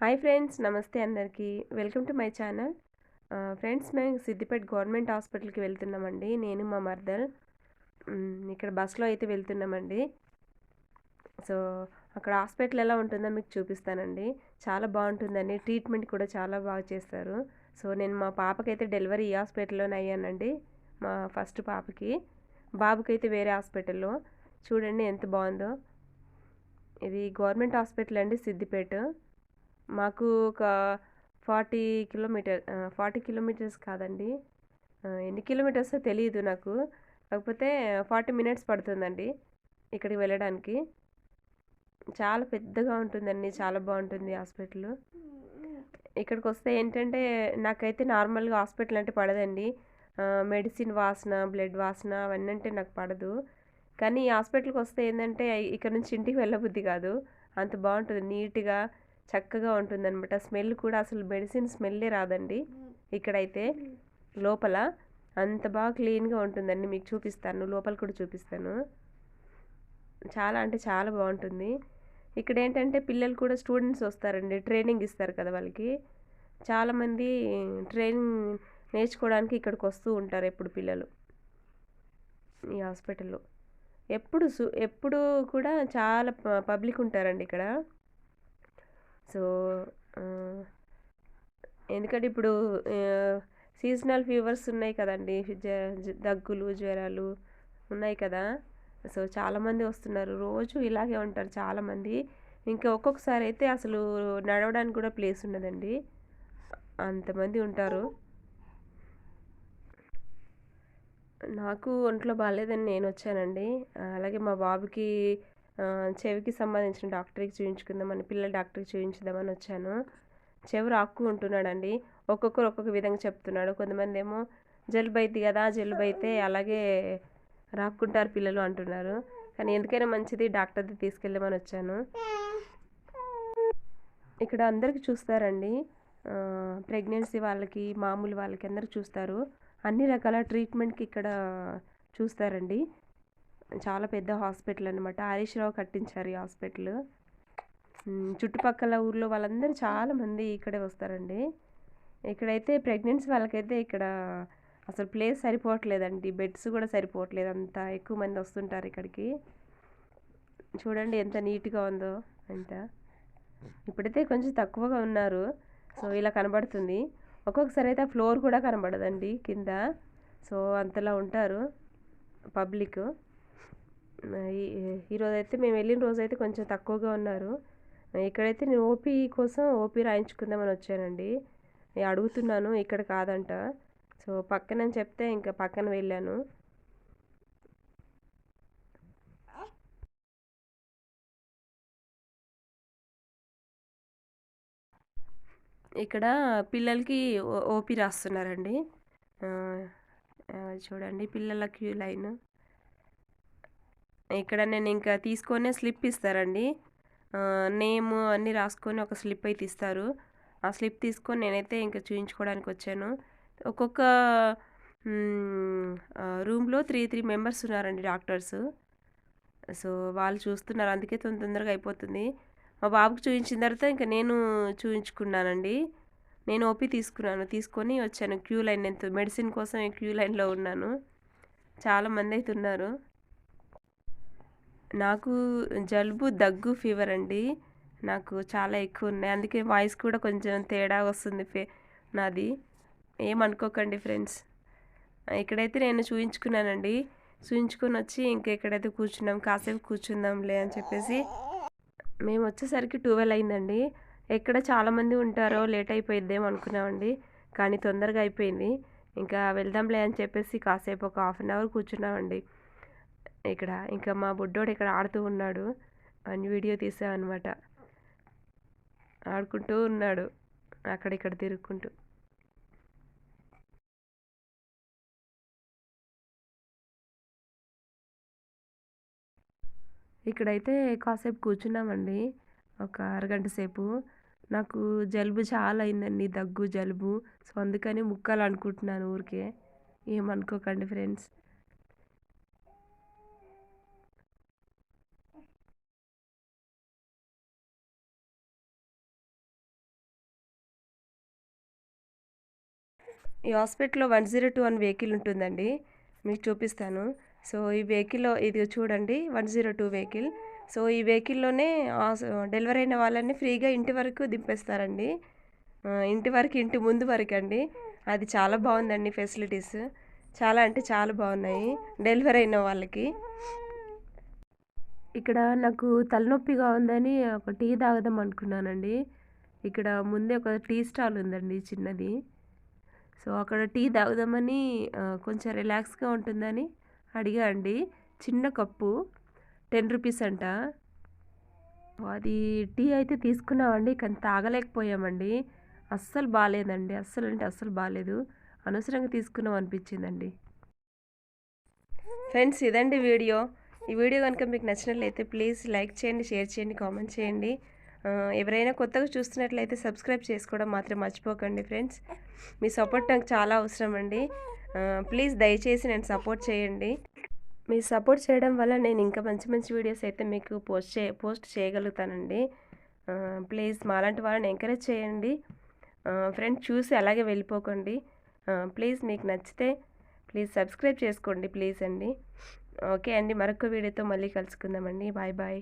Hi friends నమస్తే అందరికీ. Welcome to my channel. Friends మేము సిద్దిపేట గవర్నమెంట్ హాస్పిటల్కి వెళ్తున్నామండి. నేను మా మర్దల్. ఇక్కడ బస్సులో అయితే వెళ్తున్నామండి. సో అక్కడ హాస్పిటల్ ఎలా ఉంటుందో మీకు చూపిస్తానండి. చాలా బాగుంటుందండి. ట్రీట్మెంట్ కూడా చాలా బాగా చేస్తారు. సో నేను మా పాపకైతే డెలివరీ ఈ హాస్పిటల్లోనే అయ్యానండి. మా ఫస్ట్ పాపకి. బాబుకైతే వేరే హాస్పిటల్లో. చూడండి ఎంత బాగుందో. ఇది గవర్నమెంట్ హాస్పిటల్ అండి సిద్దిపేట. మాకు ఒక ఫార్టీ కిలోమీటర్ ఫార్టీ కిలోమీటర్స్ కాదండి. ఎన్ని కిలోమీటర్స్ తెలియదు నాకు. కాకపోతే ఫార్టీ మినిట్స్ పడుతుందండి ఇక్కడికి వెళ్ళడానికి. చాలా పెద్దగా ఉంటుందండి చాలా బాగుంటుంది హాస్పిటల్. ఇక్కడికి వస్తే ఏంటంటే నాకైతే నార్మల్గా హాస్పిటల్ అంటే పడదండి. మెడిసిన్ వాసన బ్లడ్ వాసన అవన్నీ అంటే నాకు పడదు. కానీ ఈ హాస్పిటల్కి వస్తే ఏంటంటే ఇక్కడ నుంచి ఇంటికి వెళ్ళబుద్ధి కాదు. అంత బాగుంటుంది నీట్గా చక్కగా ఉంటుంది అనమాట స్మెల్ కూడా అసలు మెడిసిన్ స్మెల్లే రాదండి. ఇక్కడైతే లోపల అంత బాగా క్లీన్గా ఉంటుందండి. మీకు చూపిస్తాను. లోపల కూడా చూపిస్తాను. చాలా అంటే చాలా బాగుంటుంది. ఇక్కడ ఏంటంటే పిల్లలు కూడా స్టూడెంట్స్ వస్తారండి. ట్రైనింగ్ ఇస్తారు కదా వాళ్ళకి. చాలామంది ట్రైనింగ్ నేర్చుకోవడానికి ఇక్కడికి వస్తూ ఉంటారు ఎప్పుడు పిల్లలు. ఈ హాస్పిటల్లో. ఎప్పుడు సు ఎప్పుడు కూడా చాలా పబ్లిక్ ఉంటారండి ఇక్కడ. సో ఎందుకంటే ఇప్పుడు సీజనల్ ఫీవర్స్ ఉన్నాయి కదండి. దగ్గులు జ్వరాలు ఉన్నాయి కదా. సో చాలామంది వస్తున్నారు. రోజు ఇలాగే ఉంటారు చాలామంది ఇంకా ఒక్కొక్కసారి అయితే అసలు నడవడానికి కూడా ప్లేస్ ఉండదండి. అంతమంది ఉంటారు. నాకు ఒంట్లో బాగాలేదని నేను వచ్చానండి. అలాగే మా బాబుకి చెవికి సంబంధించిన డాక్టర్కి చూపించుకుందామని పిల్లల డాక్టర్కి చూపించుదామని వచ్చాను. చెవి రాక్కు ఉంటున్నాడండి. ఒక్కొక్కరు ఒక్కొక్క విధంగా చెప్తున్నాడు. కొంతమంది ఏమో జలుబు అయితే కదా జలుబు అయితే అలాగే రాక్కుంటారు పిల్లలు అంటున్నారు. కానీ ఎందుకైనా మంచిది డాక్టర్ది తీసుకెళ్ళమని వచ్చాను. ఇక్కడ అందరికి చూస్తారండి. ప్రెగ్నెన్సీ వాళ్ళకి మామూలు వాళ్ళకి అందరికి చూస్తారు. అన్ని రకాల ట్రీట్మెంట్కి ఇక్కడ చూస్తారండి. చాలా పెద్ద హాస్పిటల్ అనమాట హరీష్ రావు కట్టించారు ఈ హాస్పిటల్. చుట్టుపక్కల ఊర్లో వాళ్ళందరూ చాలా మంది ఇక్కడే వస్తారండి. ఇక్కడైతే ప్రెగ్నెన్సీ వాళ్ళకైతే ఇక్కడ అసలు ప్లేస్ సరిపోవట్లేదండి. బెడ్స్ కూడా సరిపోవట్లేదు. అంత ఎక్కువ మంది వస్తుంటారు ఇక్కడికి. చూడండి ఎంత నీట్గా ఉందో అంత. ఇప్పుడైతే కొంచెం తక్కువగా ఉన్నారు. సో ఇలా కనబడుతుంది. ఒక్కొక్కసారి అయితే ఫ్లోర్ కూడా కనబడదండి కింద. సో అంతలా ఉంటారు పబ్లిక్. ఈరోజు అయితే మేము వెళ్ళిన రోజు అయితే కొంచెం తక్కువగా ఉన్నారు. ఇక్కడైతే నేను ఓపీ కోసం ఓపీ రాయించుకుందామని వచ్చానండి. అడుగుతున్నాను ఇక్కడ కాదంట. సో పక్కన అని చెప్తే ఇంకా పక్కన వెళ్ళాను. ఇక్కడ పిల్లలకి ఓ- ఓపీ రాస్తున్నారండి. చూడండి పిల్లల క్యూ లైన్. ఇక్కడ నేను ఇంకా తీసుకొనే స్లిప్ ఇస్తారండి. నేమ్ అన్నీ రాసుకొని ఒక స్లిప్ అయితే ఇస్తారు. ఆ స్లిప్ తీసుకొని నేనైతే ఇంకా చూయించుకోవడానికి వచ్చాను. ఒక్కొక్క రూమ్లో త్రీ త్రీ మెంబర్స్ ఉన్నారండి డాక్టర్స్. సో వాళ్ళు చూస్తున్నారు. అందుకే తొందర తొందరగా అయిపోతుంది. మా బాబుకు చూపించిన తర్వాత ఇంకా నేను చూపించుకున్నానండి నేను ఓపీ తీసుకున్నాను. తీసుకొని వచ్చాను క్యూ లైన్. ఎంత మెడిసిన్ కోసం క్యూ లైన్లో ఉన్నాను. చాలా మంది అయితే ఉన్నారు. నాకు జలుబు దగ్గు ఫీవర్ అండి. నాకు చాలా ఎక్కువ ఉన్నాయి. అందుకే వాయిస్ కూడా కొంచెం తేడా వస్తుంది ఫే నాది. ఏమనుకోకండి ఫ్రెండ్స్. ఇక్కడైతే నేను చూయించుకున్నానండి. చూయించుకొని వచ్చి ఇంకా ఇక్కడైతే కూర్చున్నాం కాసేపు కూర్చుందాంలే అని చెప్పేసి మేము వచ్చేసరికి ట్వెల్వ్ అయిందండి. ఎక్కడ చాలామంది ఉంటారో లేట్ అయిపోయిద్దేమో అనుకున్నామండి. కానీ తొందరగా అయిపోయింది. ఇంకా వెళ్దాంలే అని చెప్పేసి కాసేపు ఒక హాఫ్ అన్ అవర్ కూర్చున్నామండి. ఇక్కడ. ఇంకా మా బుడ్డోడు ఇక్కడ ఆడుతూ ఉన్నాడు. అని వీడియో తీసామన్నమాట ఆడుకుంటూ ఉన్నాడు. అక్కడిక్కడ తిరుక్కుంటూ. ఇక్కడైతే కాసేపు కూర్చున్నామండి. ఒక అరగంట సేపు. నాకు జలుబు చాలా అయిందండి. దగ్గు జలుబు. సో అందుకని ముక్కాలు అనుకుంటున్నాను ఊరికే. ఏమనుకోకండి ఫ్రెండ్స్. ఈ హాస్పిటల్‌లో 102 అని వెహికల్ ఉంటుందండి. మీకు చూపిస్తాను. సో, ఈ వెహికల్‌లో ఇది చూడండి 102 వెహికల్. సో, ఈ వెహికల్‌లోనే డెలివరీ అయిన వాళ్ళని ఫ్రీగా ఇంటి వరకు దింపేస్తారండి. ఇంటి వరకు ఇంటి ముందు వరకు అండి అది చాలా బాగుందండి ఫెసిలిటీస్. చాలా అంటే చాలా బాగున్నాయి డెలివరీ అయిన వాళ్ళకి. ఇక్కడ నాకు తలనొప్పిగా ఉందని ఒక టీ తాగుదాం అనుకున్నానండి. ఇక్కడ ముందే ఒక టీ స్టాల్ ఉందండి చిన్నది. సో, అక్కడ టీ తాగుదామని కొంచెం రిలాక్స్‌గా ఉంటుందని అడిగా అండి. చిన్న కప్పు రూ. 10 అంట. అది టీ అయితే తీసుకున్నామండి. కానీ తాగలేకపోయామండి. అస్సలు బాలేదండి. అస్సలంటే అస్సలు బాలేదు. అనవసరంగా తీసుకున్నాం అనిపించిందండి. ఫ్రెండ్స్ ఇదండి వీడియో. ఈ వీడియో గనుక మీకు నచ్చినట్లయితే ప్లీజ్ లైక్ చేయండి, షేర్ చేయండి, కామెంట్ చేయండి. ఎవరైనా కొత్తగా చూస్తున్నట్లయితే సబ్స్క్రైబ్ చేసుకోవడం మాత్రం మర్చిపోకండి ఫ్రెండ్స్. మీ సపోర్ట్ నాకు చాలా అవసరం అండి. ప్లీజ్ దయచేసి నేను సపోర్ట్ చేయండి. మీరు సపోర్ట్ చేయడం వల్ల నేను ఇంకా మంచి మంచి వీడియోస్ అయితే మీకు పోస్ట్ చే పోస్ట్ చేయగలుగుతానండి. ప్లీజ్ మాలాంటి వాళ్ళని ఎంకరేజ్ చేయండి. ఫ్రెండ్స్ చూసి అలాగే వెళ్ళిపోకండి. ప్లీజ్ మీకు నచ్చితే ప్లీజ్ సబ్స్క్రైబ్ చేసుకోండి ప్లీజ్ అండి. ఓకే అండి. మరొక వీడియోతో మళ్ళీ కలుసుకుందామండి. Bye bye.